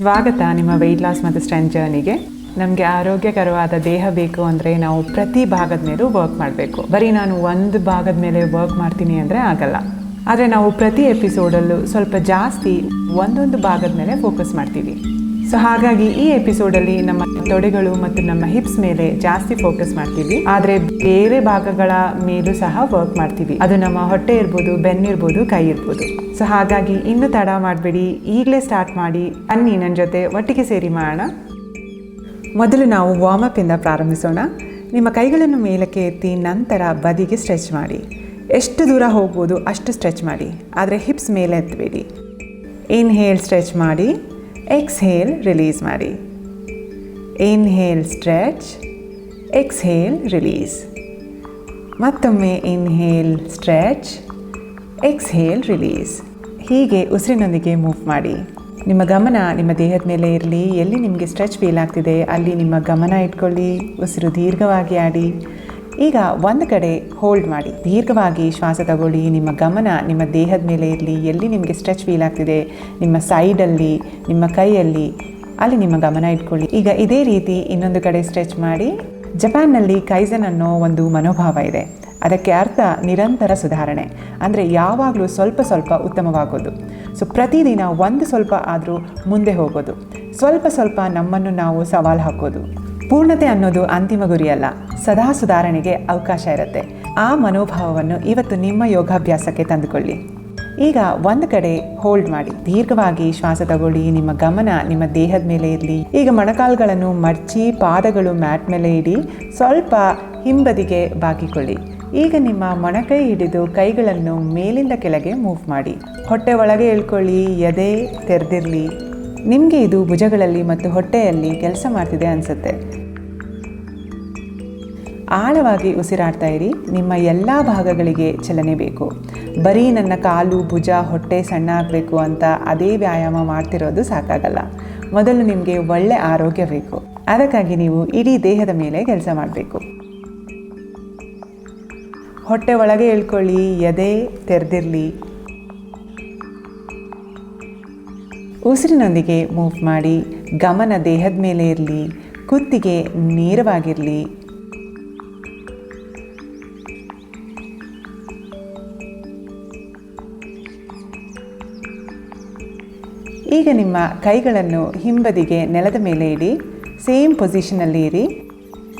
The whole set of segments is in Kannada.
ಸ್ವಾಗತ ನಿಮ್ಮ ವೆಯ್ಟ್ ಲಾಸ್ ಮತ್ತು ಸ್ಟ್ರೆಂತ್ ಜರ್ನಿಗೆ ನಮಗೆ ಆರೋಗ್ಯಕರವಾದ ದೇಹ ಬೇಕು ಅಂದರೆ ನಾವು ಪ್ರತಿ ಭಾಗದ ಮೇಲೂ ವರ್ಕ್ ಮಾಡಬೇಕು. ಬರೀ ನಾನು ಒಂದು ಭಾಗದ ಮೇಲೆ ವರ್ಕ್ ಮಾಡ್ತೀನಿ ಅಂದರೆ ಆಗಲ್ಲ. ಆದರೆ ನಾವು ಪ್ರತಿ ಎಪಿಸೋಡಲ್ಲೂ ಸ್ವಲ್ಪ ಜಾಸ್ತಿ ಒಂದೊಂದು ಭಾಗದ ಮೇಲೆ ಫೋಕಸ್ ಮಾಡ್ತೀವಿ. ಸೊ ಹಾಗಾಗಿ ಈ ಎಪಿಸೋಡಲ್ಲಿ ನಮ್ಮ ತೊಡೆಗಳು ಮತ್ತು ನಮ್ಮ ಹಿಪ್ಸ್ ಮೇಲೆ ಜಾಸ್ತಿ ಫೋಕಸ್ ಮಾಡ್ತೀವಿ. ಆದರೆ ಬೇರೆ ಭಾಗಗಳ ಮೇಲೂ ಸಹ ವರ್ಕ್ ಮಾಡ್ತೀವಿ. ಅದು ನಮ್ಮ ಹೊಟ್ಟೆ ಇರ್ಬೋದು ಬೆನ್ನಿರ್ಬೋದು ಕೈ ಇರ್ಬೋದು. ಸೊ ಹಾಗಾಗಿ ಇನ್ನು ತಡ ಮಾಡಬೇಡಿ. ಈಗಲೇ ಸ್ಟಾರ್ಟ್ ಮಾಡಿ. ಅನ್ನಿ ನನ್ನ ಜೊತೆ ಒಟ್ಟಿಗೆ ಸೇರಿ ಮಾಡೋಣ. ಮೊದಲು ನಾವು ವಾರ್ಮಪ್ ಇಂದ ಪ್ರಾರಂಭಿಸೋಣ. ನಿಮ್ಮ ಕೈಗಳನ್ನು ಮೇಲಕ್ಕೆ ಎತ್ತಿ ನಂತರ ಬದಿಗೆ ಸ್ಟ್ರೆಚ್ ಮಾಡಿ. ಎಷ್ಟು ದೂರ ಹೋಗ್ಬೋದು ಅಷ್ಟು ಸ್ಟ್ರೆಚ್ ಮಾಡಿ. ಆದರೆ ಹಿಪ್ಸ್ ಮೇಲೆ ಎತ್ತಬೇಡಿ. ಇನ್ಹೇಲ್ ಸ್ಟ್ರೆಚ್ ಮಾಡಿ. ಎಕ್ಸ್ಹೇಲ್ ರಿಲೀಸ್ ಮಾಡಿ ಇನ್ಹೇಲ್ ಸ್ಟ್ರೆಚ್ ಎಕ್ಸ್ಹೇಲ್ ರಿಲೀಸ್ ಮತ್ತೊಮ್ಮೆ ಇನ್ಹೇಲ್ ಸ್ಟ್ರೆಚ್ ಎಕ್ಸ್ಹೇಲ್ ರಿಲೀಸ್ ಹೀಗೆ ಉಸಿರಿನೊಂದಿಗೆ ಮೂವ್ ಮಾಡಿ. ನಿಮ್ಮ ಗಮನ ನಿಮ್ಮ ದೇಹದ ಮೇಲೆ ಇರಲಿ. ಎಲ್ಲಿ ನಿಮಗೆ ಸ್ಟ್ರೆಚ್ ಫೀಲ್ ಆಗ್ತಿದೆ, ಅಲ್ಲಿ ನಿಮ್ಮ ಗಮನ ಇಟ್ಕೊಳ್ಳಿ. ಉಸಿರು ದೀರ್ಘವಾಗಿ ಆಡಿ. ಈಗ ಒಂದು ಕಡೆ ಹೋಲ್ಡ್ ಮಾಡಿ, ದೀರ್ಘವಾಗಿ ಶ್ವಾಸ ತಗೊಳ್ಳಿ. ನಿಮ್ಮ ಗಮನ ನಿಮ್ಮ ದೇಹದ ಮೇಲೆ ಇರಲಿ. ಎಲ್ಲಿ ನಿಮಗೆ ಸ್ಟ್ರೆಚ್ ಫೀಲ್ ಆಗ್ತಿದೆ? ನಿಮ್ಮ ಸೈಡಲ್ಲಿ ನಿಮ್ಮ ಕೈಯಲ್ಲಿ, ಅಲ್ಲಿ ನಿಮ್ಮ ಗಮನ ಇಟ್ಕೊಳ್ಳಿ. ಈಗ ಇದೇ ರೀತಿ ಇನ್ನೊಂದು ಕಡೆ ಸ್ಟ್ರೆಚ್ ಮಾಡಿ. ಜಪಾನ್ನಲ್ಲಿ ಕೈಸನ್ ಅನ್ನೋ ಒಂದು ಮನೋಭಾವ ಇದೆ. ಅದಕ್ಕೆ ಅರ್ಥ ನಿರಂತರ ಸುಧಾರಣೆ. ಅಂದರೆ ಯಾವಾಗಲೂ ಸ್ವಲ್ಪ ಸ್ವಲ್ಪ ಉತ್ತಮವಾಗೋದು. ಸೊ ಪ್ರತಿದಿನ ಒಂದು ಸ್ವಲ್ಪ ಆದರೂ ಮುಂದೆ ಹೋಗೋದು. ಸ್ವಲ್ಪ ಸ್ವಲ್ಪ ನಮ್ಮನ್ನು ನಾವು ಸವಾಲು ಹಾಕೋದು. ಪೂರ್ಣತೆ ಅನ್ನೋದು ಅಂತಿಮ ಗುರಿಯಲ್ಲ. ಸದಾ ಸುಧಾರಣೆಗೆ ಅವಕಾಶ ಇರುತ್ತೆ. ಆ ಮನೋಭಾವವನ್ನು ಇವತ್ತು ನಿಮ್ಮ ಯೋಗಾಭ್ಯಾಸಕ್ಕೆ ತಂದುಕೊಳ್ಳಿ. ಈಗ ಒಂದು ಕಡೆ ಹೋಲ್ಡ್ ಮಾಡಿ. ದೀರ್ಘವಾಗಿ ಶ್ವಾಸ ತಗೊಳ್ಳಿ. ನಿಮ್ಮ ಗಮನ ನಿಮ್ಮ ದೇಹದ ಮೇಲೆ ಇರಲಿ. ಈಗ ಮೊಣಕಾಲುಗಳನ್ನು ಮಡಚಿ ಪಾದಗಳು ಮ್ಯಾಟ್ ಮೇಲೆ ಇಡಿ. ಸ್ವಲ್ಪ ಹಿಂಬದಿಗೆ ಬಾಗಿಕೊಳ್ಳಿ. ಈಗ ನಿಮ್ಮ ಮೊಣಕೈ ಹಿಡಿದು ಕೈಗಳನ್ನು ಮೇಲಿಂದ ಕೆಳಗೆ ಮೂವ್ ಮಾಡಿ. ಹೊಟ್ಟೆ ಒಳಗೆ ಇಳ್ಕೊಳ್ಳಿ. ಎದೆ ತೆರೆದಿರಲಿ. ನಿಮಗೆ ಇದು ಭುಜಗಳಲ್ಲಿ ಮತ್ತು ಹೊಟ್ಟೆಯಲ್ಲಿ ಕೆಲಸ ಮಾಡ್ತಿದೆ ಅನಿಸುತ್ತೆ. ಆಳವಾಗಿ ಉಸಿರಾಡ್ತಾ ಇರಿ. ನಿಮ್ಮ ಎಲ್ಲ ಭಾಗಗಳಿಗೆ ಚಲನೆ ಬೇಕು. ಬರೀ ನನ್ನ ಕಾಲು, ಭುಜ, ಹೊಟ್ಟೆ ಸಣ್ಣ ಆಗಬೇಕು ಅಂತ ಅದೇ ವ್ಯಾಯಾಮ ಮಾಡ್ತಿರೋದು ಸಾಕಾಗಲ್ಲ. ಮೊದಲು ನಿಮಗೆ ಒಳ್ಳೆ ಆರೋಗ್ಯ ಬೇಕು. ಅದಕ್ಕಾಗಿ ನೀವು ಇಡೀ ದೇಹದ ಮೇಲೆ ಕೆಲಸ ಮಾಡಬೇಕು. ಹೊಟ್ಟೆ ಒಳಗೆ ಇಳ್ಕೊಳ್ಳಿ, ಎದೆ ತೆರೆದಿರಲಿ. ಉಸಿರಿನೊಂದಿಗೆ ಮೂವ್ ಮಾಡಿ, ಗಮನ ದೇಹದ ಮೇಲೆ ಇರಲಿ. ಕುತ್ತಿಗೆ ನೇರವಾಗಿರಲಿ. ಈಗ ನಿಮ್ಮ ಕೈಗಳನ್ನು ಹಿಂಬದಿಗೆ ನೆಲದ ಮೇಲೆ ಇಡಿ, ಸೇಮ್ ಪೊಸಿಷನಲ್ಲಿ ಇರಿ.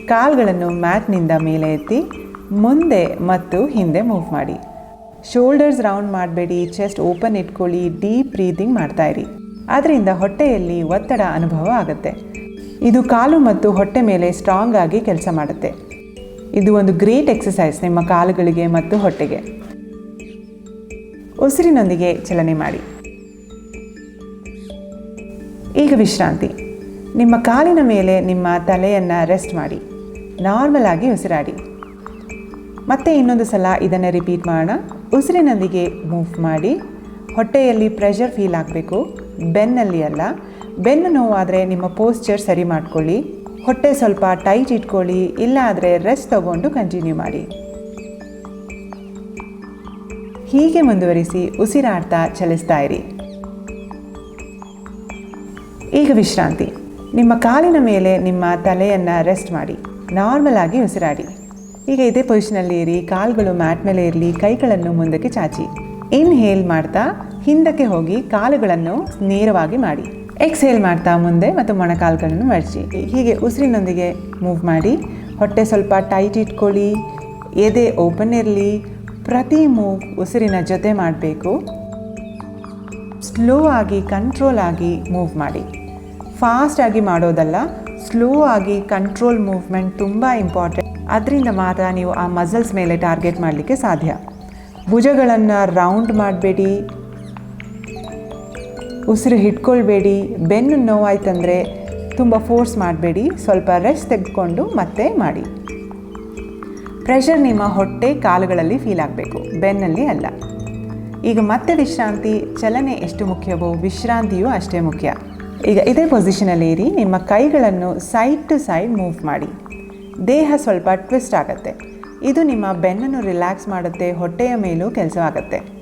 ಕಾಲ್ಗಳನ್ನು ಮ್ಯಾಟ್ನಿಂದ ಮೇಲೆ ಎತ್ತಿ, ಮುಂದೆ ಮತ್ತು ಹಿಂದೆ ಮೂವ್ ಮಾಡಿ. ಶೋಲ್ಡರ್ಸ್ ರೌಂಡ್ ಮಾಡಬೇಡಿ, ಚೆಸ್ಟ್ ಓಪನ್ ಇಟ್ಕೊಳ್ಳಿ, ಡೀಪ್ ಬ್ರೀದಿಂಗ್ ಇರಿ. ಅದರಿಂದ ಹೊಟ್ಟೆಯಲ್ಲಿ ಒತ್ತಡ ಅನುಭವ ಆಗುತ್ತೆ. ಇದು ಕಾಲು ಮತ್ತು ಹೊಟ್ಟೆ ಮೇಲೆ ಸ್ಟ್ರಾಂಗ್ ಆಗಿ ಕೆಲಸ ಮಾಡುತ್ತೆ. ಇದು ಒಂದು ಗ್ರೇಟ್ ಎಕ್ಸಸೈಸ್ ನಿಮ್ಮ ಕಾಲುಗಳಿಗೆ ಮತ್ತು ಹೊಟ್ಟೆಗೆ. ಉಸಿರಿನೊಂದಿಗೆ ಚಲನೆ ಮಾಡಿ. ಈಗ ವಿಶ್ರಾಂತಿ. ನಿಮ್ಮ ಕಾಲಿನ ಮೇಲೆ ನಿಮ್ಮ ತಲೆಯನ್ನು ರೆಸ್ಟ್ ಮಾಡಿ. ನಾರ್ಮಲ್ ಆಗಿ ಉಸಿರಾಡಿ. ಮತ್ತೆ ಇನ್ನೊಂದು ಸಲ ಇದನ್ನು ರಿಪೀಟ್ ಮಾಡೋಣ. ಉಸಿರಿನೊಂದಿಗೆ ಮೂವ್ ಮಾಡಿ. ಹೊಟ್ಟೆಯಲ್ಲಿ ಪ್ರೆಷರ್ ಫೀಲ್ ಆಗಬೇಕು. ಬೆನ್ನಲ್ಲಿ ಅಲ್ಲ. ಬೆನ್ನು ನೋವಾದರೆ ನಿಮ್ಮ ಪೋಸ್ಚರ್ ಸರಿ ಮಾಡ್ಕೊಳ್ಳಿ. ಹೊಟ್ಟೆ ಸ್ವಲ್ಪ ಟೈಟ್ ಇಟ್ಕೊಳ್ಳಿ. ಇಲ್ಲ ರೆಸ್ಟ್ ತಗೊಂಡು ಕಂಟಿನ್ಯೂ ಮಾಡಿ. ಹೀಗೆ ಮುಂದುವರಿಸಿ ಉಸಿರಾಡ್ತಾ ಚಲಿಸ್ತಾ ಇರಿ. ಈಗ ವಿಶ್ರಾಂತಿ. ನಿಮ್ಮ ಕಾಲಿನ ಮೇಲೆ ನಿಮ್ಮ ತಲೆಯನ್ನು ರೆಸ್ಟ್ ಮಾಡಿ. ನಾರ್ಮಲ್ ಆಗಿ ಉಸಿರಾಡಿ. ಈಗ ಇದೇ ಪೊಸಿಷನಲ್ಲಿ ಇರಿ. ಕಾಲುಗಳು ಮ್ಯಾಟ್ ಮೇಲೆ ಇರಲಿ. ಕೈಗಳನ್ನು ಮುಂದಕ್ಕೆ ಚಾಚಿ. ಇನ್ಹೇಲ್ ಮಾಡ್ತಾ ಹಿಂದಕ್ಕೆ ಹೋಗಿ ಕಾಲುಗಳನ್ನು ನೇರವಾಗಿ ಮಾಡಿ. ಎಕ್ಸ್ಹೇಲ್ ಮಾಡ್ತಾ ಮುಂದೆ ಮತ್ತು ಮೊಣಕಾಲುಗಳನ್ನು ಮಡಚಿ. ಹೀಗೆ ಉಸಿರಿನೊಂದಿಗೆ ಮೂವ್ ಮಾಡಿ. ಹೊಟ್ಟೆ ಸ್ವಲ್ಪ ಟೈಟ್ ಇಟ್ಕೊಳ್ಳಿ. ಎದೆ ಓಪನ್ ಇರಲಿ. ಪ್ರತಿ ಮೂವ್ ಉಸಿರಿನ ಜೊತೆ ಮಾಡಬೇಕು. ಸ್ಲೋ ಆಗಿ ಕಂಟ್ರೋಲ್ ಆಗಿ ಮೂವ್ ಮಾಡಿ. ಫಾಸ್ಟ್ ಆಗಿ ಮಾಡೋದಲ್ಲ, ಸ್ಲೋ ಆಗಿ ಕಂಟ್ರೋಲ್ ಮೂವ್ಮೆಂಟ್ ತುಂಬ ಇಂಪಾರ್ಟೆಂಟ್ ಅದರಿಂದ ಮಾತ್ರ ನೀವು ಆ ಮಸಲ್ಸ್ ಮೇಲೆ ಟಾರ್ಗೆಟ್ ಮಾಡಲಿಕ್ಕೆ ಸಾಧ್ಯ. ಭುಜಗಳನ್ನು ರೌಂಡ್ ಮಾಡಬೇಡಿ. ಉಸಿರು ಹಿಡ್ಕೊಳ್ಬೇಡಿ. ಬೆನ್ನು ನೋವಾಯ್ತಂದರೆ ತುಂಬ ಫೋರ್ಸ್ ಮಾಡಬೇಡಿ. ಸ್ವಲ್ಪ ರೆಸ್ಟ್ ತೆಗೆದುಕೊಂಡು ಮತ್ತೆ ಮಾಡಿ. ಪ್ರೆಷರ್ ನಿಮ್ಮ ಹೊಟ್ಟೆ ಕಾಲುಗಳಲ್ಲಿ ಫೀಲ್ ಆಗಬೇಕು. ಬೆನ್ನಲ್ಲಿ ಅಲ್ಲ. ಈಗ ಮತ್ತೆ ವಿಶ್ರಾಂತಿ. ಚಲನೆ ಎಷ್ಟು ಮುಖ್ಯವೋ, ವಿಶ್ರಾಂತಿಯೂ ಅಷ್ಟೇ ಮುಖ್ಯ. ಈಗ ಇದೇ ಪೊಸಿಷನಲ್ಲಿ ಇರಿ. ನಿಮ್ಮ ಕೈಗಳನ್ನು ಸೈಡ್ ಟು ಸೈಡ್ ಮೂವ್ ಮಾಡಿ. ದೇಹ ಸ್ವಲ್ಪ ಟ್ವಿಸ್ಟ್ ಆಗುತ್ತೆ. ಇದು ನಿಮ್ಮ ಬೆನ್ನನ್ನು ರಿಲ್ಯಾಕ್ಸ್ ಮಾಡುತ್ತೆ, ಹೊಟ್ಟೆಯ ಮೇಲೂ ಕೆಲಸವಾಗುತ್ತೆ.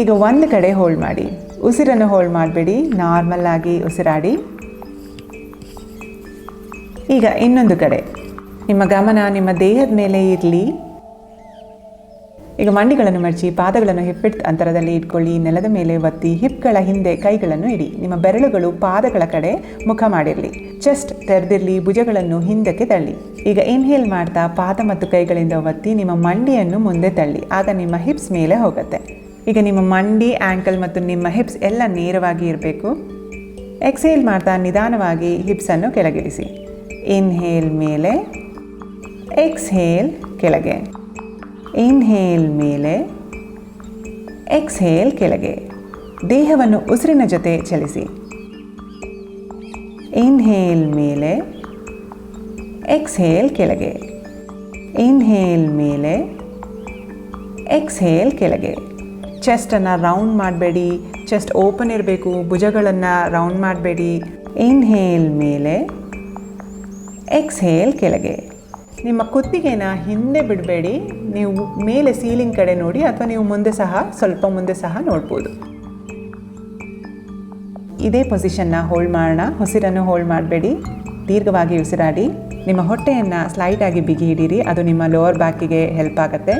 ಈಗ ಒಂದು ಕಡೆ ಹೋಲ್ಡ್ ಮಾಡಿ. ಉಸಿರನ್ನು ಹೋಲ್ಡ್ ಮಾಡಬೇಡಿ. ನಾರ್ಮಲ್ ಆಗಿ ಉಸಿರಾಡಿ. ಈಗ ಇನ್ನೊಂದು ಕಡೆ. ನಿಮ್ಮ ಗಮನ ನಿಮ್ಮ ದೇಹದ ಮೇಲೆ ಇರಲಿ. ಈಗ ಮಂಡಿಗಳನ್ನು ಮಡಚಿ, ಪಾದಗಳನ್ನು ಹಿಪ್ಪಿಟ್ ಅಂತರದಲ್ಲಿ ಇಟ್ಕೊಳ್ಳಿ. ನೆಲದ ಮೇಲೆ ಒತ್ತಿ, ಹಿಪ್ಗಳ ಹಿಂದೆ ಕೈಗಳನ್ನು ಇಡಿ. ನಿಮ್ಮ ಬೆರಳುಗಳು ಪಾದಗಳ ಕಡೆ ಮುಖ ಮಾಡಿರಲಿ. ಚೆಸ್ಟ್ ತೆರೆದಿರಲಿ, ಭುಜಗಳನ್ನು ಹಿಂದಕ್ಕೆ ತಳ್ಳಿ. ಈಗ ಇನ್ಹೇಲ್ ಮಾಡ್ತಾ ಪಾದ ಮತ್ತು ಕೈಗಳಿಂದ ಒತ್ತಿ ನಿಮ್ಮ ಮಂಡಿಯನ್ನು ಮುಂದೆ ತಳ್ಳಿ. ಆಗ ನಿಮ್ಮ ಹಿಪ್ಸ್ ಮೇಲೆ ಹೋಗುತ್ತೆ. ಈಗ ನಿಮ್ಮ ಮಂಡಿ ಆ್ಯಂಕಲ್ ಮತ್ತು ನಿಮ್ಮ ಹಿಪ್ಸ್ ಎಲ್ಲ ನೇರವಾಗಿ ಇರಬೇಕು. ಎಕ್ಸೇಲ್ ಮಾಡ್ತಾ ನಿಧಾನವಾಗಿ ಹಿಪ್ಸನ್ನು ಕೆಳಗಿಳಿಸಿ. ಇನ್ಹೇಲ್ ಮೇಲೆ. ಎಕ್ಸ್ಹೇಲ್ ಕೆಳಗೆ. ಇನ್ಹೇಲ್ ಮೇಲೆ. ಎಕ್ಸ್ಹೇಲ್ ಕೆಳಗೆ. ದೇಹವನ್ನು ಉಸಿರಿನ ಜೊತೆ ಚಲಿಸಿ. ಇನ್ಹೇಲ್ ಮೇಲೆ. ಎಕ್ಸ್ಹೇಲ್ ಕೆಳಗೆ. ಇನ್ಹೇಲ್ ಮೇಲೆ. ಎಕ್ಸ್ಹೇಲ್ ಕೆಳಗೆ. ಚೆಸ್ಟನ್ನು ರೌಂಡ್ ಮಾಡಬೇಡಿ ಚೆಸ್ಟ್ ಓಪನ್ ಇರಬೇಕು, ಭುಜಗಳನ್ನು ರೌಂಡ್ ಮಾಡಬೇಡಿ. ಇನ್ಹೇಲ್ ಮೇಲೆ ಎಕ್ಸ್ಹೇಲ್ ಕೆಳಗೆ. ನಿಮ್ಮ ಕುತ್ತಿಗೆನ ಹಿಂದೆ ಬಿಡಬೇಡಿ, ನೀವು ಮೇಲೆ ಸೀಲಿಂಗ್ ಕಡೆ ನೋಡಿ ಅಥವಾ ನೀವು ಮುಂದೆ ಸಹ, ಸ್ವಲ್ಪ ಮುಂದೆ ಸಹ ನೋಡ್ಬೋದು. ಇದೇ ಪೊಸಿಷನ್ನ ಹೋಲ್ಡ್ ಮಾಡೋಣ, ಉಸಿರನ್ನು ಹೋಲ್ಡ್ ಮಾಡಬೇಡಿ, ದೀರ್ಘವಾಗಿ ಉಸಿರಾಡಿ. ನಿಮ್ಮ ಹೊಟ್ಟೆಯನ್ನು ಆಗಿ ಬಿಗಿ ಹಿಡೀರಿ. ಅದು ನಿಮ್ಮ ಲೋವರ್ ಬ್ಯಾಕಿಗೆ ಹೆಲ್ಪ್ ಆಗುತ್ತೆ.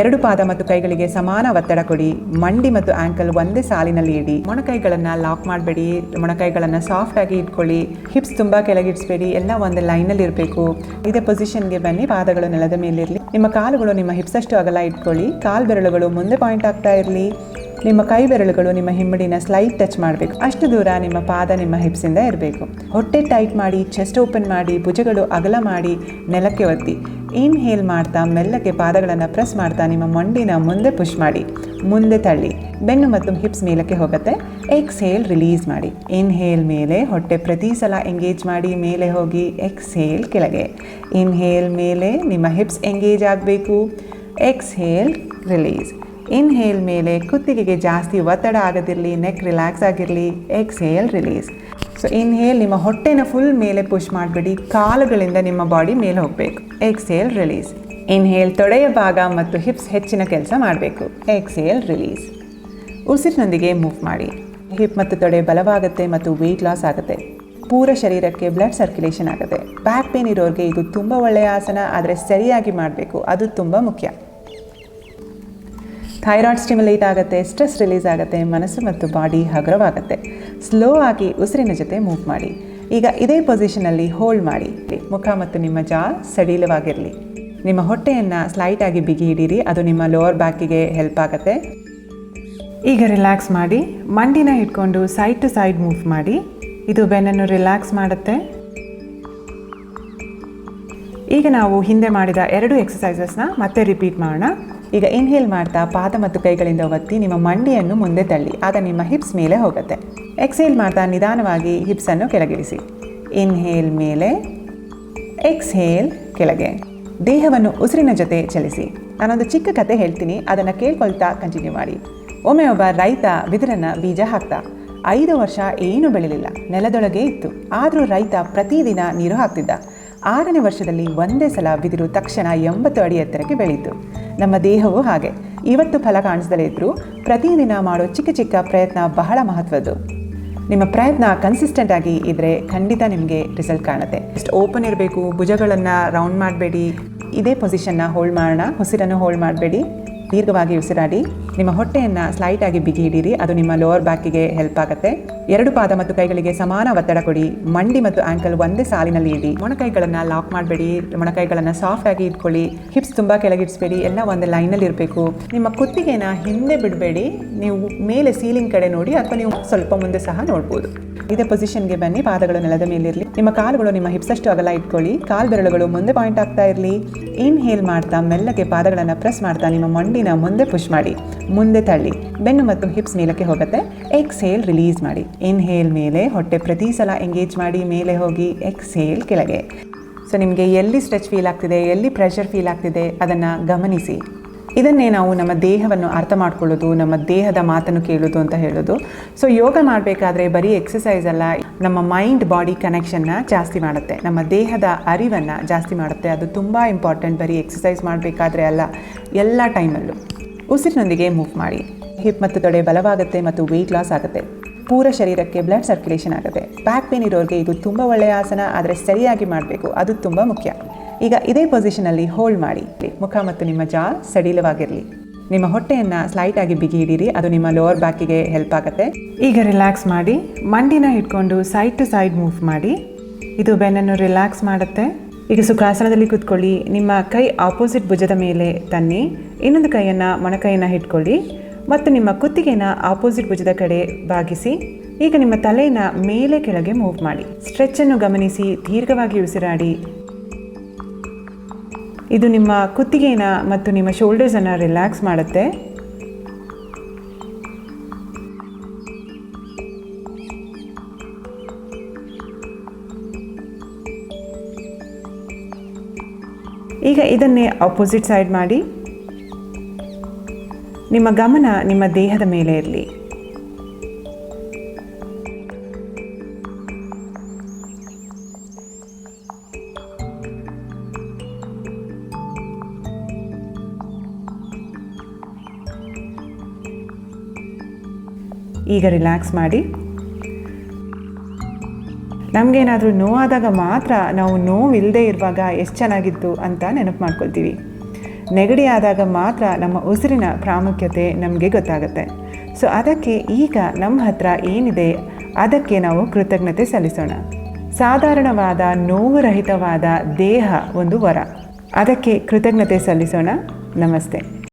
ಎರಡು ಪಾದ ಮತ್ತು ಕೈಗಳಿಗೆ ಸಮಾನ ಒತ್ತಡ ಕೊಡಿ. ಮಂಡಿ ಮತ್ತು ಆಂಕಲ್ ಒಂದೇ ಸಾಲಿನಲ್ಲಿ ಇಡಿ. ಮೊಣಕೈಗಳನ್ನು ಲಾಕ್ ಮಾಡಬೇಡಿ. ಮೊಣಕೈಗಳನ್ನು ಸಾಫ್ಟ್ ಆಗಿ ಇಟ್ಕೊಳ್ಳಿ. ಹಿಪ್ಸ್ ತುಂಬ ಕೆಳಗಿಡಿಸ್ಬೇಡಿ ಎಲ್ಲ ಒಂದು ಲೈನಲ್ಲಿ ಇರಬೇಕು. ಇದೇ ಪೊಸಿಷನ್ಗೆ ಬನ್ನಿ. ಪಾದಗಳು ನೆಲದ ಮೇಲೆ ಇರಲಿ. ನಿಮ್ಮ ಕಾಲುಗಳು ನಿಮ್ಮ ಹಿಪ್ಸ್ ಅಷ್ಟು ಅಗಲ ಇಟ್ಕೊಳ್ಳಿ. ಕಾಲು ಬೆರಳುಗಳು ಮುಂದೆ ಪಾಯಿಂಟ್ ಆಗ್ತಾ ಇರಲಿ. ನಿಮ್ಮ ಕೈ ಬೆರಳುಗಳು ನಿಮ್ಮ ಹಿಮ್ಮಡಿನ ಸ್ಲೈಟ್ ಟಚ್ ಮಾಡಬೇಕು. ಅಷ್ಟು ದೂರ ನಿಮ್ಮ ಪಾದ ನಿಮ್ಮ ಹಿಪ್ಸಿಂದ ಇರಬೇಕು. ಹೊಟ್ಟೆ ಟೈಟ್ ಮಾಡಿ ಚೆಸ್ಟ್ ಓಪನ್ ಮಾಡಿ, ಭುಜಗಳು ಅಗಲ ಮಾಡಿ, ನೆಲಕ್ಕೆ ಒತ್ತಿ. ಇನ್ಹೇಲ್ ಮಾಡ್ತಾ ಮೆಲ್ಲಕ್ಕೆ ಪಾದಗಳನ್ನು ಪ್ರೆಸ್ ಮಾಡ್ತಾ, ನಿಮ್ಮ ಮಂಡಿನ ಮುಂದೆ ಪುಷ್ ಮಾಡಿ. ಮುಂದೆ ತಳ್ಳಿ. ಬೆನ್ನು ಮತ್ತು ಹಿಪ್ಸ್ ಮೇಲಕ್ಕೆ ಹೋಗುತ್ತೆ. ಎಕ್ಸ್ಹೇಲ್ ರಿಲೀಸ್ ಮಾಡಿ. ಇನ್ಹೇಲ್ ಮೇಲೆ ಹೊಟ್ಟೆ ಪ್ರತಿ ಸಲ ಎಂಗೇಜ್ ಮಾಡಿ, ಮೇಲೆ ಹೋಗಿ ಎಕ್ಸ್ಹೇಲ್ ಕೆಳಗೆ. ಇನ್ಹೇಲ್ ಮೇಲೆ ನಿಮ್ಮ ಹಿಪ್ಸ್ ಎಂಗೇಜ್ ಆಗಬೇಕು. ಎಕ್ಸ್ಹೇಲ್ ರಿಲೀಸ್ ಇನ್ಹೇಲ್ ಮೇಲೆ ಕುತ್ತಿಗೆಗೆ ಜಾಸ್ತಿ ಒತ್ತಡ ಆಗದಿರಲಿ ನೆಕ್ ರಿಲ್ಯಾಕ್ಸ್ ಆಗಿರಲಿ ಎಕ್ಸ್ಹೇಲ್ ರಿಲೀಸ್ ಸೊ ಇನ್ಹೇಲ್ ನಿಮ್ಮ ಹೊಟ್ಟೆನ ಫುಲ್ ಮೇಲೆ ಪುಷ್ ಮಾಡಬೇಡಿ, ಕಾಲುಗಳಿಂದ ನಿಮ್ಮ ಬಾಡಿ ಮೇಲೆ ಹೋಗಬೇಕು. ಎಕ್ಸ್ಹೇಲ್ ರಿಲೀಸ್ ಇನ್ಹೇಲ್ ತೊಡೆಯ ಭಾಗ ಮತ್ತು ಹಿಪ್ಸ್ ಹೆಚ್ಚಿನ ಕೆಲಸ ಮಾಡಬೇಕು. ಎಕ್ಸ್ಹೇಲ್ ರಿಲೀಸ್ ಉಸಿರಿನೊಂದಿಗೆ ಮೂವ್ ಮಾಡಿ. ಹಿಪ್ ಮತ್ತು ತೊಡೆ ಬಲವಾಗುತ್ತೆ ಮತ್ತು ವೆಯ್ಟ್ ಲಾಸ್ ಆಗುತ್ತೆ. ಪೂರ ಶರೀರಕ್ಕೆ ಬ್ಲಡ್ ಸರ್ಕ್ಯುಲೇಷನ್ ಆಗುತ್ತೆ. ಬ್ಯಾಕ್ ಪೇನ್ ಇರೋರಿಗೆ ಇದು ತುಂಬ ಒಳ್ಳೆಯ ಆಸನ, ಆದರೆ ಸರಿಯಾಗಿ ಮಾಡಬೇಕು. ಅದು ತುಂಬ ಮುಖ್ಯ. ಥೈರಾಯ್ಡ್ ಸ್ಟಿಮ್ಯುಲೇಟ್ ಆಗುತ್ತೆ, ಸ್ಟ್ರೆಸ್ ರಿಲೀಸ್ ಆಗುತ್ತೆ, ಮನಸ್ಸು ಮತ್ತು ಬಾಡಿ ಹಗುರವಾಗುತ್ತೆ. ಸ್ಲೋ ಆಗಿ ಉಸಿರಿನ ಜೊತೆ ಮೂವ್ ಮಾಡಿ. ಈಗ ಇದೇ ಪೊಸಿಷನಲ್ಲಿ ಹೋಲ್ಡ್ ಮಾಡಿ. ಮುಖ ಮತ್ತು ನಿಮ್ಮ ಜಾ ಸಡಿಲವಾಗಿರಲಿ. ನಿಮ್ಮ ಹೊಟ್ಟೆಯನ್ನು ಆಗಿ ಬಿಗಿ ಹಿಡೀರಿ, ಅದು ನಿಮ್ಮ ಲೋವರ್ ಬ್ಯಾಕಿಗೆ ಹೆಲ್ಪ್ ಆಗುತ್ತೆ. ಈಗ ರಿಲ್ಯಾಕ್ಸ್ ಮಾಡಿ, ಮಂಡಿನ ಇಟ್ಕೊಂಡು ಸೈಡ್ ಟು ಸೈಡ್ ಮೂವ್ ಮಾಡಿ. ಇದು ಬೆನ್ನನ್ನು ರಿಲ್ಯಾಕ್ಸ್ ಮಾಡುತ್ತೆ. ಈಗ ನಾವು ಹಿಂದೆ ಮಾಡಿದ ಎರಡು ಎಕ್ಸಸೈಸಸ್ನ ಮತ್ತೆ ರಿಪೀಟ್ ಮಾಡೋಣ. ಈಗ ಇನ್ಹೇಲ್ ಮಾಡ್ತಾ ಪಾದ ಮತ್ತು ಕೈಗಳಿಂದ ಒತ್ತಿ ನಿಮ್ಮ ಮಂಡಿಯನ್ನು ಮುಂದೆ ತಳ್ಳಿ. ಆಗ ನಿಮ್ಮ ಹಿಪ್ಸ್ ಮೇಲೆ ಹೋಗುತ್ತೆ. ಎಕ್ಸೇಲ್ ಮಾಡ್ತಾ ನಿಧಾನವಾಗಿ ಹಿಪ್ಸನ್ನು ಕೆಳಗಿಳಿಸಿ. ಇನ್ಹೇಲ್ ಮೇಲೆ. ಎಕ್ಸ್ಹೇಲ್ ಕೆಳಗೆ. ದೇಹವನ್ನು ಉಸಿರಿನ ಜೊತೆ ಚಲಿಸಿ. ನಾನೊಂದು ಚಿಕ್ಕ ಕತೆ ಹೇಳ್ತೀನಿ, ಅದನ್ನು ಕೇಳ್ಕೊಳ್ತಾ ಕಂಟಿನ್ಯೂ ಮಾಡಿ. ಒಮ್ಮೆ ಒಬ್ಬ ರೈತ ಬಿದಿರನ್ನು ಬೀಜ ಹಾಕ್ತಾ, ಐದು ವರ್ಷ ಏನೂ ಬೆಳೆಯಲಿಲ್ಲ ನೆಲದೊಳಗೆ ಇತ್ತು. ಆದರೂ ರೈತ ಪ್ರತಿದಿನ ನೀರು ಹಾಕ್ತಿದ್ದ. ಆರನೇ ವರ್ಷದಲ್ಲಿ ಒಂದೇ ಸಲ ಬಿದಿರು ತಕ್ಷಣ ಎಂಬತ್ತು ಅಡಿ ಎತ್ತರಕ್ಕೆ ಬೆಳೀತು. ನಮ್ಮ ದೇಹವು ಹಾಗೆ. ಇವತ್ತು ಫಲ ಕಾಣಿಸದಲೇ ಇದ್ದರೂ ಪ್ರತಿದಿನ ಮಾಡೋ ಚಿಕ್ಕ ಚಿಕ್ಕ ಪ್ರಯತ್ನ ಬಹಳ ಮಹತ್ವದ್ದು. ನಿಮ್ಮ ಪ್ರಯತ್ನ ಕನ್ಸಿಸ್ಟೆಂಟ್ ಆಗಿ ಇದ್ದರೆ ಖಂಡಿತ ನಿಮಗೆ ರಿಸಲ್ಟ್ ಕಾಣುತ್ತೆ. ಎಷ್ಟು ಓಪನ್ ಇರಬೇಕು, ಭುಜಗಳನ್ನು ರೌಂಡ್ ಮಾಡಬೇಡಿ. ಇದೇ ಪೊಸಿಷನ್ನ ಹೋಲ್ಡ್ ಮಾಡೋಣ, ಉಸಿರನ್ನು ಹೋಲ್ಡ್ ಮಾಡಬೇಡಿ. ದೀರ್ಘವಾಗಿ ಉಸಿರಾಡಿ. ನಿಮ್ಮ ಹೊಟ್ಟೆಯನ್ನು ಸ್ಲೈಟ್ ಆಗಿ ಬಿಗಿ ಹಿಡೀರಿ. ಅದು ನಿಮ್ಮ ಲೋವರ್ ಬ್ಯಾಕಿಗೆ ಹೆಲ್ಪ್ ಆಗುತ್ತೆ. ಎರಡು ಪಾದ ಮತ್ತು ಕೈಗಳಿಗೆ ಸಮಾನ ಒತ್ತಡ ಕೊಡಿ. ಮಂಡಿ ಮತ್ತು ಆಂಕಲ್ ಒಂದೇ ಸಾಲಿನಲ್ಲಿ ಇಡಿ. ಮೊಣಕೈಗಳನ್ನು ಲಾಕ್ ಮಾಡಬೇಡಿ. ಮೊಣಕೈಗಳನ್ನು ಸಾಫ್ಟ್ ಆಗಿ ಇಟ್ಕೊಳ್ಳಿ. ಹಿಪ್ಸ್ ತುಂಬ ಕೆಳಗಿಡಿಸ್ಬೇಡಿ. ಎಲ್ಲ ಒಂದು ಲೈನಲ್ಲಿ ಇರಬೇಕು. ನಿಮ್ಮ ಕುತ್ತಿಗೆನ ಹಿಂದೆ ಬಿಡಬೇಡಿ. ನೀವು ಮೇಲೆ ಸೀಲಿಂಗ್ ಕಡೆ ನೋಡಿ ಅಥವಾ ನೀವು ಸ್ವಲ್ಪ ಮುಂದೆ ಸಹ ನೋಡ್ಬೋದು. ಇದೇ ಪೊಸಿಷನ್ಗೆ ಬನ್ನಿ. ಪಾದಗಳು ನೆಲದ ಮೇಲಿರಲಿ ನಿಮ್ಮ ಕಾಲುಗಳು ನಿಮ್ಮ ಹಿಪ್ಸಷ್ಟು ಅಗಲ ಇಟ್ಕೊಳ್ಳಿ. ಕಾಲು ಬೆರಳುಗಳು ಮುಂದೆ ಪಾಯಿಂಟ್ ಆಗ್ತಾ ಇರಲಿ. ಇನ್ಹೇಲ್ ಮಾಡ್ತಾ, ಮೆಲ್ಲಗೆ ಪಾದಗಳನ್ನು ಪ್ರೆಸ್ ಮಾಡ್ತಾ, ನಿಮ್ಮ ಮಂಡಿನ ಮುಂದೆ ಪುಷ್ ಮಾಡಿ. ಮುಂದೆ ತಳ್ಳಿ. ಬೆನ್ನು ಮತ್ತು ಹಿಪ್ಸ್ ಮೇಲಕ್ಕೆ ಹೋಗುತ್ತೆ. ಎಕ್ಸ್ಹೇಲ್ ರಿಲೀಸ್ ಮಾಡಿ. ಇನ್ಹೇಲ್ ಮೇಲೆ ಹೊಟ್ಟೆ ಪ್ರತಿ ಸಲ ಎಂಗೇಜ್ ಮಾಡಿ, ಮೇಲೆ ಹೋಗಿ ಎಕ್ಸ್ಹೇಲ್ ಕೆಳಗೆ. ಸೊ ನಿಮಗೆ ಎಲ್ಲಿ ಸ್ಟ್ರೆಚ್ ಫೀಲ್ ಆಗ್ತಿದೆ, ಎಲ್ಲಿ ಪ್ರೆಷರ್ ಫೀಲ್ ಆಗ್ತಿದೆ ಅದನ್ನು ಗಮನಿಸಿ. ಇದನ್ನೇ ನಾವು ನಮ್ಮ ದೇಹವನ್ನು ಅರ್ಥ ಮಾಡ್ಕೊಳ್ಳೋದು, ನಮ್ಮ ದೇಹದ ಮಾತನ್ನು ಕೇಳೋದು ಅಂತ ಹೇಳೋದು. ಸೊ ಯೋಗ ಮಾಡಬೇಕಾದ್ರೆ ಬರೀ ಎಕ್ಸಸೈಸ್ ಅಲ್ಲ, ನಮ್ಮ ಮೈಂಡ್ ಬಾಡಿ ಕನೆಕ್ಷನ್ನ ಜಾಸ್ತಿ ಮಾಡುತ್ತೆ. ನಮ್ಮ ದೇಹದ ಅರಿವನ್ನು ಜಾಸ್ತಿ ಮಾಡುತ್ತೆ. ಅದು ತುಂಬ ಇಂಪಾರ್ಟೆಂಟ್ ಬರೀ ಎಕ್ಸಸೈಸ್ ಮಾಡಬೇಕಾದ್ರೆ ಅಲ್ಲ, ಎಲ್ಲ ಟೈಮಲ್ಲೂ ಉಸಿರಿನೊಂದಿಗೆ ಮೂವ್ ಮಾಡಿ. ಹಿಪ್ ಮತ್ತು ತೊಡೆ ಬಲವಾಗುತ್ತೆ ಮತ್ತು ವೆಯ್ಟ್ ಲಾಸ್ ಆಗುತ್ತೆ. ಪೂರ ಶರೀರಕ್ಕೆ ಬ್ಲಡ್ ಸರ್ಕ್ಯುಲೇಷನ್ ಆಗುತ್ತೆ. ಬ್ಯಾಕ್ ಪೇನ್ ಇರೋರಿಗೆ ಇದು ತುಂಬ ಒಳ್ಳೆಯ ಆಸನ, ಆದರೆ ಸರಿಯಾಗಿ ಮಾಡಬೇಕು. ಅದು ತುಂಬ ಮುಖ್ಯ. ಈಗ ಇದೇ ಪೊಸಿಷನಲ್ಲಿ ಹೋಲ್ಡ್ ಮಾಡಿ. ಮುಖ ಮತ್ತು ನಿಮ್ಮ ಜಾ ಸಡಿಲವಾಗಿರಲಿ. ನಿಮ್ಮ ಹೊಟ್ಟೆಯನ್ನು ಸ್ಲೈಟ್ ಆಗಿ ಬಿಗಿ ಹಿಡೀರಿ. ಅದು ನಿಮ್ಮ ಲೋವರ್ ಬ್ಯಾಕಿಗೆ ಹೆಲ್ಪ್ ಆಗುತ್ತೆ. ಈಗ ರಿಲ್ಯಾಕ್ಸ್ ಮಾಡಿ. ಮಂಡಿನ ಇಟ್ಕೊಂಡು ಸೈಡ್ ಟು ಸೈಡ್ ಮೂವ್ ಮಾಡಿ. ಇದು ಬೆನ್ನನ್ನು ರಿಲ್ಯಾಕ್ಸ್ ಮಾಡುತ್ತೆ. ಈಗ ಸುಖಾಸನದಲ್ಲಿ ಕೂತ್ಕೊಳ್ಳಿ. ನಿಮ್ಮ ಕೈ ಆಪೋಸಿಟ್ ಭುಜದ ಮೇಲೆ ತನ್ನಿ. ಇನ್ನೊಂದು ಕೈಯನ್ನು, ಮೊಣಕೈಯನ್ನು ಇಟ್ಕೊಳ್ಳಿ ಮತ್ತು ನಿಮ್ಮ ಕುತ್ತಿಗೆನ ಆಪೋಸಿಟ್ ಭುಜದ ಕಡೆ ಬಾಗಿಸಿ, ಈಗ ನಿಮ್ಮ ತಲೆಯನ್ನು ಮೇಲೆ ಕೆಳಗೆ ಮೂವ್ ಮಾಡಿ. ಸ್ಟ್ರೆಚ್ಚನ್ನು ಗಮನಿಸಿ, ದೀರ್ಘವಾಗಿ ಉಸಿರಾಡಿ. ಇದು ನಿಮ್ಮ ಕುತ್ತಿಗೆನ ಮತ್ತು ನಿಮ್ಮ ಶೋಲ್ಡರ್ಸನ್ನು ರಿಲ್ಯಾಕ್ಸ್ ಮಾಡುತ್ತೆ. ಈಗ ಇದನ್ನೇ ಆಪೋಸಿಟ್ ಸೈಡ್ ಮಾಡಿ. ನಿಮ್ಮ ಗಮನ ನಿಮ್ಮ ದೇಹದ ಮೇಲೆ ಇರಲಿ. ಈಗ ರಿಲ್ಯಾಕ್ಸ್ ಮಾಡಿ. ನಮಗೇನಾದರೂ ನೋವಾದಾಗ ಮಾತ್ರ ನಾವು ನೋವಿಲ್ಲದೆ ಇರುವಾಗ ಎಷ್ಟು ಚೆನ್ನಾಗಿತ್ತು ಅಂತ ನೆನಪು ಮಾಡ್ಕೊಳ್ತೀವಿ. ನೆಗಡಿ ಆದಾಗ ಮಾತ್ರ ನಮ್ಮ ಉಸಿರಿನ ಪ್ರಾಮುಖ್ಯತೆ ನಮಗೆ ಗೊತ್ತಾಗುತ್ತೆ. ಸೊ ಅದಕ್ಕೆ ಈಗ ನಮ್ಮ ಹತ್ರ ಏನಿದೆ, ಅದಕ್ಕೆ ನಾವು ಕೃತಜ್ಞತೆ ಸಲ್ಲಿಸೋಣ. ಸಾಧಾರಣವಾದ ನೋವುರಹಿತವಾದ ದೇಹ ಒಂದು ವರ. ಅದಕ್ಕೆ ಕೃತಜ್ಞತೆ ಸಲ್ಲಿಸೋಣ. ನಮಸ್ತೆ.